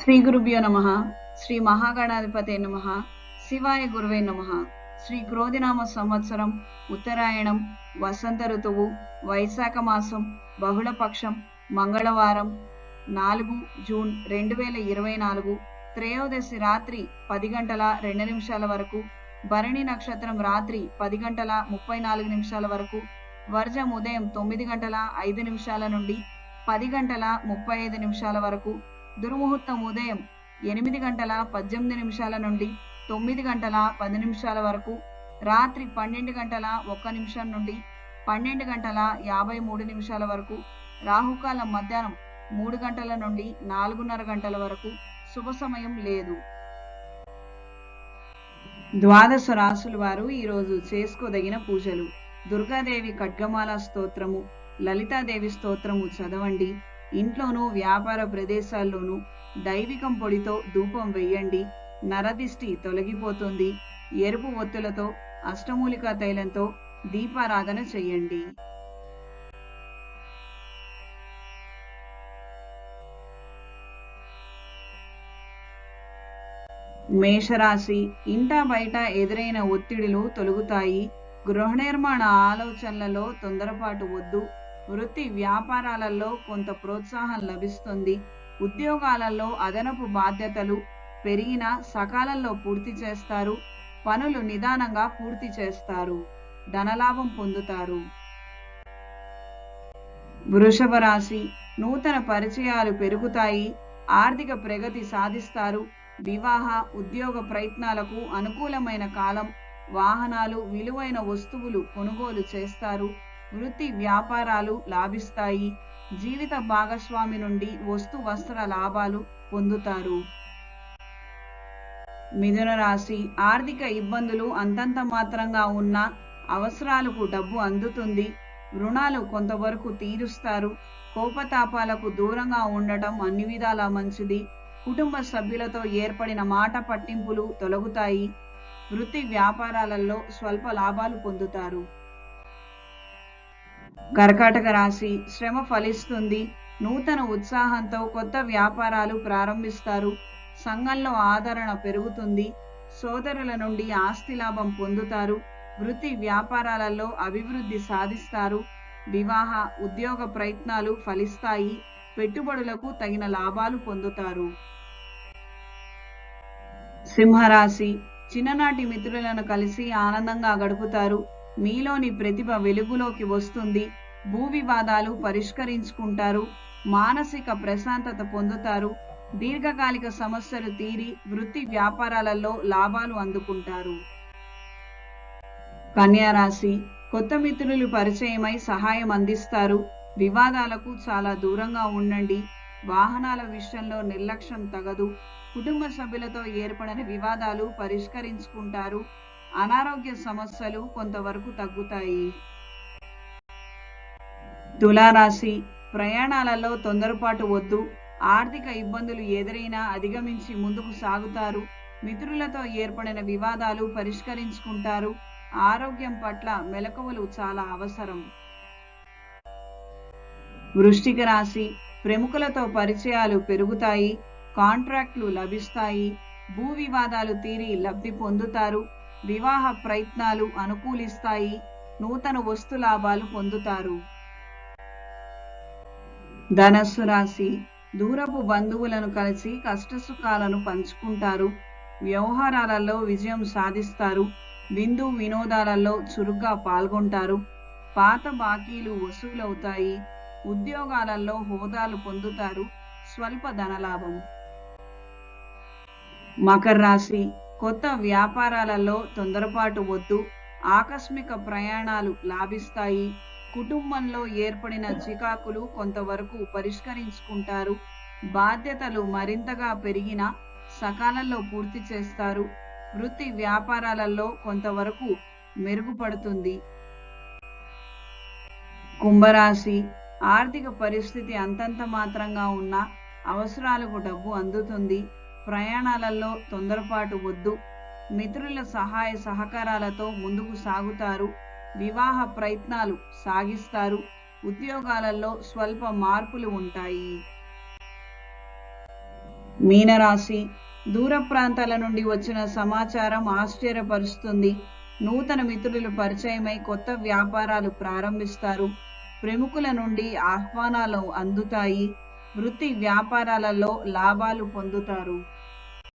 శ్రీ గురుభ్యో నమ శ్రీ మహాగణాధిపతే నమ శివాయ గురువే నమ. శ్రీ క్రోధినామ సంవత్సరం ఉత్తరాయణం వసంత ఋతువు వైశాఖ మాసం బహుళపక్షం మంగళవారం నాలుగు జూన్ రెండు వేల ఇరవై నాలుగు త్రయోదశి రాత్రి పది గంటల రెండు నిమిషాల వరకు భరణి నక్షత్రం రాత్రి పది గంటల ముప్పై నాలుగు నిమిషాల వరకు వర్జం ఉదయం తొమ్మిది గంటల ఐదు నిమిషాల నుండి పది గంటల ముప్పై ఐదు నిమిషాల వరకు దుర్ముహూర్తం ఉదయం ఎనిమిది గంటల పద్దెనిమిది నిమిషాల నుండి తొమ్మిది గంటల పది నిమిషాల వరకు రాత్రి పన్నెండు గంటల ఒక్క నిమిషం నుండి పన్నెండు గంటల యాభై మూడు నిమిషాల వరకు రాహుకాలం మధ్యాహ్నం మూడు గంటల నుండి నాలుగున్నర గంటల వరకు శుభ సమయం లేదు. ద్వాదశ రాసుల వారు ఈరోజు చేసుకోదగిన పూజలు. దుర్గాదేవి ఖడ్గమాల స్తోత్రము లలితాదేవి స్తోత్రము చదవండి. ఇంట్లోనూ వ్యాపార ప్రదేశాల్లోనూ దైవికం పొడితో ధూపం వెయ్యండి. నరదిష్టి తొలగిపోతుంది. ఎరుపు ఒత్తులతో అష్టమూలికా తైలంతో దీపారాధన చెయ్యండి. మేషరాశి ఇంటా బయట ఎదురైన ఒత్తిడిలు తొలగుతాయి. గృహ నిర్మాణ ఆలోచనలలో తొందరపాటు వద్దు. వృత్తి వ్యాపారాలలో కొంత ప్రోత్సాహం లభిస్తుంది. ఉద్యోగాలలో అదనపు బాధ్యతలు పెరిగిన సకాలంలో పూర్తి చేస్తారు. పనులు నిదానంగా పూర్తి చేస్తారు. ధనలాభం పొందుతారు. వృషభ రాశి నూతన పరిచయాలు పెరుగుతాయి. ఆర్థిక ప్రగతి సాధిస్తారు. వివాహ ఉద్యోగ ప్రయత్నాలకు అనుకూలమైన కాలం వాహనాలు విలువైన వస్తువులు కొనుగోలు చేస్తారు. వృత్తి వ్యాపారాలు లాభిస్తాయి. జీవిత భాగస్వామి నుండి వస్తు వస్త్ర లాభాలు పొందుతారు. మిథున రాశి ఆర్థిక ఇబ్బందులు అంతంత మాత్రంగా ఉన్న అవసరాలకు డబ్బు అందుతుంది. రుణాలు కొంతవరకు తీరుస్తారు. కోపతాపాలకు దూరంగా ఉండటం అన్ని విధాలా మంచిది. కుటుంబ సభ్యులతో ఏర్పడిన మాట పట్టింపులు తొలగుతాయి. వృత్తి వ్యాపారాలలో స్వల్ప లాభాలు పొందుతారు. కర్కాటక రాశి శ్రమ ఫలిస్తుంది. నూతన ఉత్సాహంతో కొత్త వ్యాపారాలు ప్రారంభిస్తారు. సంఘంలో ఆదరణ పెరుగుతుంది. సోదరుల నుండి ఆస్తి లాభం పొందుతారు. వృత్తి వ్యాపారాలలో అభివృద్ధి సాధిస్తారు. వివాహ ఉద్యోగ ప్రయత్నాలు ఫలిస్తాయి. పెట్టుబడులకు తగిన లాభాలు పొందుతారు. సింహరాశి చిన్ననాటి మిత్రులను కలిసి ఆనందంగా గడుపుతారు. మీలోని ప్రతిభ వెలుగులోకి వస్తుంది. భూ వివాదాలు పరిష్కరించుకుంటారు మానసిక ప్రశాంతత పొందుతారు దీర్ఘకాలిక సమస్యలు తీరి వృత్తి వ్యాపారాలలో లాభాలు అందుకుంటారు. కన్యారాశి కొత్త మిత్రులు పరిచయమై సహాయం అందిస్తారు. వివాదాలకు చాలా దూరంగా ఉండండి. వాహనాల విషయంలో నిర్లక్ష్యం తగదు. కుటుంబ సభ్యులతో ఏర్పడిన వివాదాలు పరిష్కరించుకుంటారు. అనారోగ్య సమస్యలు కొంతవరకు తగ్గుతాయి. తులారాశి. ప్రయాణాలలో తొందరపాటు వద్దు. ఆర్థిక ఇబ్బందులు ఎదురైనా అధిగమించి ముందుకు సాగుతారు. మిత్రులతో ఏర్పడిన వివాదాలు పరిష్కరించుకుంటారు. ఆరోగ్యం పట్ల మెలకువలు చాలా అవసరం. వృష్టిక రాశి. ప్రముఖులతో పరిచయాలు పెరుగుతాయి. కాంట్రాక్ట్లు లభిస్తాయి. భూ వివాదాలు తీరి లబ్ధి పొందుతారు. వివాహ ప్రయత్నాలు అనుకూలిస్తాయి. నూతన వస్తు లాభాలు పొందుతారు. ధనస్సు రాశి. దూరపు బంధువులను కలిసి కష్టసుఖాలను పంచుకుంటారు. వ్యవహారాలలో విజయం సాధిస్తారు. విందు వినోదాలలో చురుగ్గా పాల్గొంటారు. పాత బాకీలు వసూలవుతాయి. ఉద్యోగాలలో హోదాలు పొందుతారు. స్వల్ప ధనలాభం మకర రాశి. కొత్త వ్యాపారాలలో తొందరపాటు వద్దు. ఆకస్మిక ప్రయాణాలు లాభిస్తాయి. కుటుంబంలో ఏర్పడిన చికాకులు కొంతవరకు పరిష్కరించుకుంటారు. బాధ్యతలు మరింతగా పెరిగిన సకాలంలో పూర్తి చేస్తారు. వృత్తి వ్యాపారాలలో కొంతవరకు మెరుగుపడుతుంది. కుంభరాశి ఆర్థిక పరిస్థితి అంతంత మాత్రంగా ఉన్న అవసరాలకు డబ్బు అందుతుంది. ప్రయాణాలలో తొందరపాటు వద్దు. మిత్రుల సహాయ సహకారాలతో ముందుకు సాగుతారు. వివాహ ప్రయత్నాలు సాగిస్తారు. ఉద్యోగాలలో స్వల్ప మార్పులు ఉంటాయి. మీనరాశి. దూర ప్రాంతాల నుండి వచ్చిన సమాచారం ఆశ్చర్యపరుస్తుంది. నూతన మిత్రులు పరిచయమై కొత్త వ్యాపారాలు ప్రారంభిస్తారు. ప్రముఖుల నుండి ఆహ్వానాలు అందుతాయి. వృత్తి వ్యాపారాలలో లాభాలు పొందుతారు.